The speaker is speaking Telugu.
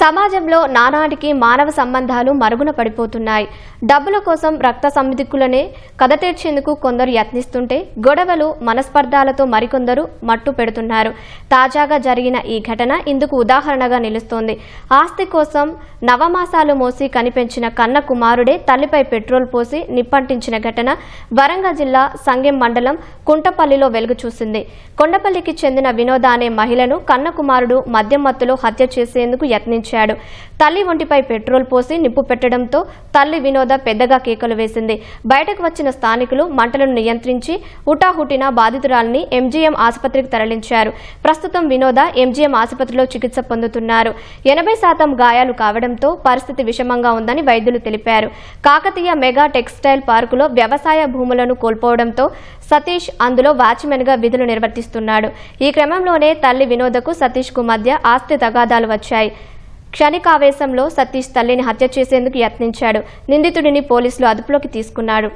సమాజంలో నానాటికి మానవ సంబంధాలు మరుగున పడిపోతున్నాయి. డబ్బుల కోసం రక్త సందిక్కులనే కదతీర్చేందుకు కొందరు యత్నిస్తుంటే గొడవలు మనస్పర్ధాలతో మరికొందరు మట్టు పెడుతున్నారు. తాజాగా జరిగిన ఈ ఘటన ఇందుకు ఉదాహరణగా నిలుస్తోంది. ఆస్తి కోసం నవమాసాలు మోసి కనిపించిన కన్న కుమారుడే తల్లిపై పెట్రోల్ పోసి నిప్పంటించిన ఘటన వరంగల్ జిల్లా సంగెం మండలం కుంటపల్లిలో వెలుగు చూసింది. కొండపల్లికి చెందిన వినోద అనే మహిళను కన్న కుమారుడు మద్యం మత్తులో హత్య చేసేందుకు యత్నించాడు తల్లి ఒంటిపై పెట్రోల్ పోసి నిప్పు పెట్టడంతో తల్లి వినోద పెద్దగా కేకలు వేసింది. బయటకు వచ్చిన స్థానికులు మంటలను నియంత్రించి హుటాహుటిన బాధితురాలిని ఎంజీఎం ఆసుపత్రికి తరలించారు. ప్రస్తుతం వినోద ఎంజీఎం ఆసుపత్రిలో చికిత్స పొందుతున్నారు. ఎనభై శాతం గాయాలు కావడంతో పరిస్థితి విషమంగా ఉందని వైద్యులు తెలిపారు. కాకతీయ మెగా టెక్స్టైల్ పార్కులో వ్యవసాయ భూములను కోల్పోవడంతో సతీష్ అందులో వాచ్మెన్గా విధులు నిర్వర్తిస్తున్నాడు. ఈ క్రమంలోనే తల్లి వినోదకు సతీష్కు మధ్య ఆస్తి తగాదాలు వచ్చాయి. క్షణికావేశంలో సతీష్ తల్లిని హత్య చేసేందుకు యత్నించాడు. నిందితుడిని పోలీసులు అదుపులోకి తీసుకున్నారు.